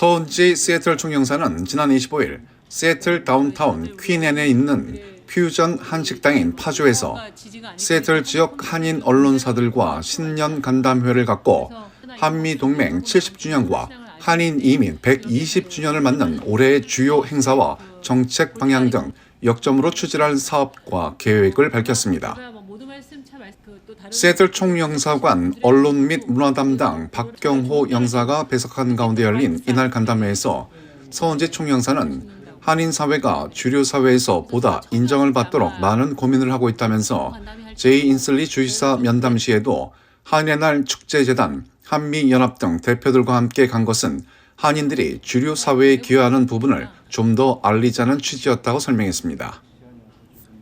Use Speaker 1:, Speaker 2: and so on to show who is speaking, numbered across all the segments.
Speaker 1: 서운지 시애틀 총영사는 지난 25일 시애틀 다운타운 퀸앤에 있는 퓨전 한식당인 파주에서 시애틀 지역 한인 언론사들과 신년 간담회를 갖고 한미 동맹 70주년과 한인 이민 120주년을 맞는 올해의 주요 행사와 정책 방향 등 역점으로 추진할 사업과 계획을 밝혔습니다. 시애틀 총영사관 언론 및 문화 담당 박경호 영사가 배석한 가운데 열린 이날 간담회에서 서은지 총영사는 한인 사회가 주류 사회에서 보다 인정을 받도록 많은 고민을 하고 있다면서 제이 인슬리 주지사 면담 시에도 한인의 날 축제재단, 한미연합 등 대표들과 함께 간 것은 한인들이 주류 사회에 기여하는 부분을 좀 더 알리자는 취지였다고 설명했습니다.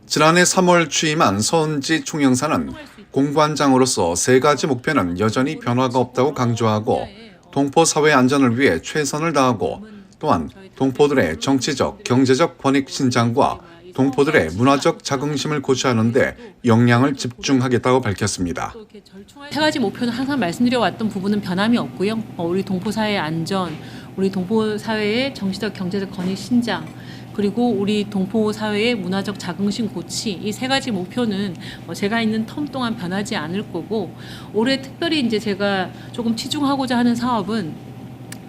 Speaker 1: 지난해 3월 취임한 서은지 총영사는 공관장으로서 세 가지 목표는 여전히 변화가 없다고 강조하고 동포 사회 안전을 위해 최선을 다하고 또한 동포들의 정치적, 경제적 권익 신장과 동포들의 문화적 자긍심을 고취하는데 역량을 집중하겠다고 밝혔습니다.
Speaker 2: 세 가지 목표는 항상 말씀드려왔던 부분은 변함이 없고요. 어, 우리 동포 사회의 안전, 우리 동포 사회의 정치적, 경제적 권익 신장, 그리고 우리 동포 사회의 문화적 자긍심 고치 이 세 가지 목표는 어, 제가 있는 텀 동안 변하지 않을 거고 올해 특별히 이제 제가 조금 치중하고자 하는 사업은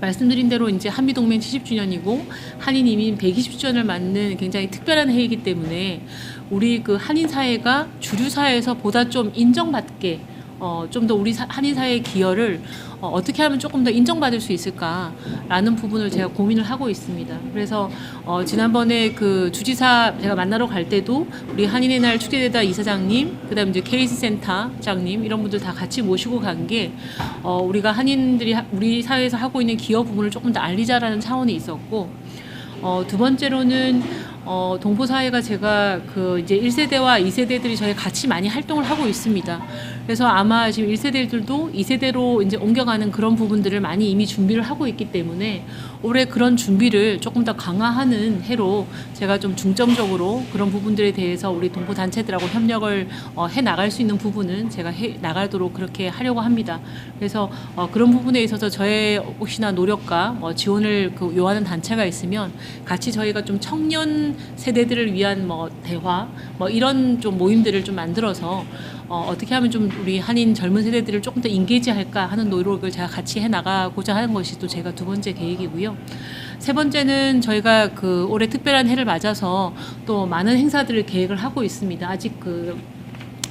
Speaker 2: 말씀드린 대로 이제 한미 동맹 70주년이고 한인 이민 120주년을 맞는 굉장히 특별한 해이기 때문에 우리 그 한인 사회가 주류 사회에서 보다 좀 인정받게 어, 좀 더 우리 사- 한인 사회의 기여를 어, 어떻게 하면 조금 더 인정받을 수 있을까라는 부분을 제가 고민을 하고 있습니다. 그래서 어, 지난번에 그 주지사 제가 만나러 갈 때도 우리 한인의 날 축제대다 이사장님, 그다음 이제 케이스 센터장님 이런 분들 다 같이 모시고 간게 어, 우리가 한인들이 하- 우리 사회에서 하고 있는 기여 부분을 조금 더 알리자라는 차원이 있었고 어, 두 번째로는 어, 동포 사회가 제가 그 이제 1세대와 2세대들이 저희 같이 많이 활동을 하고 있습니다. 그래서 아마 지금 1세대들도 2세대로 이제 옮겨가는 그런 부분들을 많이 이미 준비를 하고 있기 때문에 올해 그런 준비를 조금 더 강화하는 해로 제가 좀 중점적으로 그런 부분들에 대해서 우리 동포 단체들하고 협력을 어, 해 나갈 수 있는 부분은 제가 해 나가도록 그렇게 하려고 합니다. 그래서 어, 그런 부분에 있어서 저의 혹시나 노력과 뭐 지원을 그 요하는 단체가 있으면 같이 저희가 좀 청년 세대들을 위한 뭐 대화 뭐 이런 좀 모임들을 좀 만들어서 어, 어떻게 하면 좀 우리 한인 젊은 세대들을 조금 더 인게이지할까 하는 노력을 제가 같이 해 나가고자 하는 것이 또 제가 두 번째 계획이고요. 세 번째는 저희가 그 올해 특별한 해를 맞아서 또 많은 행사들을 계획을 하고 있습니다. 아직 그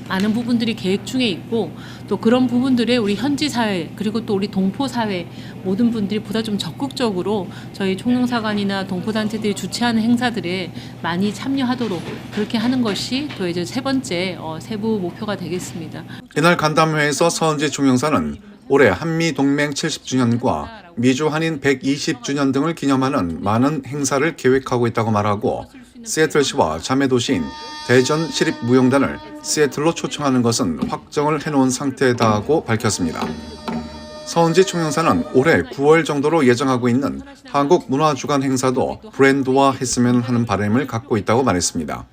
Speaker 2: 많은 부분들이 계획 중에 있고 또 그런 부분들에 우리 현지 사회 그리고 또 우리 동포 사회 모든 분들이 보다 좀 적극적으로 저희 총영사관이나 동포 단체들이 주최하는 행사들에 많이 참여하도록 그렇게 하는 것이 또 이제 세 번째 어, 세부 목표가 되겠습니다.
Speaker 1: 이날 간담회에서 서은지 총영사는 올해 한미 동맹 70주년과 미주 한인 120주년 등을 기념하는 많은 행사를 계획하고 있다고 말하고 시애틀시와 자매도시인 대전 시립무용단을 시애틀로 초청하는 것은 확정을 해놓은 상태다고 밝혔습니다. 서은지 총영사는 올해 9월 정도로 예정하고 있는 한국 문화주간 행사도 브랜드화 했으면 하는 바람을 갖고 있다고 말했습니다.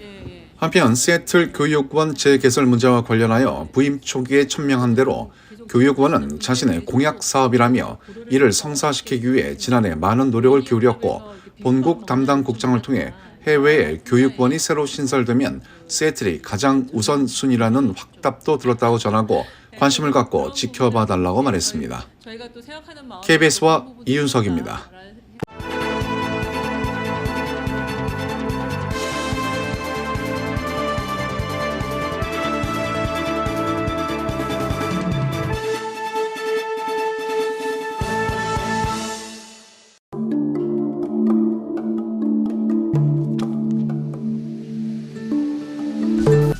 Speaker 2: 예, 예.
Speaker 1: 한편 시애틀 교육원 재개설 문제와 관련하여 부임 초기에 천명한 대로 교육원은 자신의 공약 사업이라며 이를 성사시키기 위해 지난해 많은 노력을 기울였고 본국 담당 국장을 통해 해외에 교육원이 새로 신설되면 시애틀이 가장 우선순위라는 확답도 들었다고 전하고 관심을 갖고 지켜봐 달라고 말했습니다. KBS와 이윤석입니다.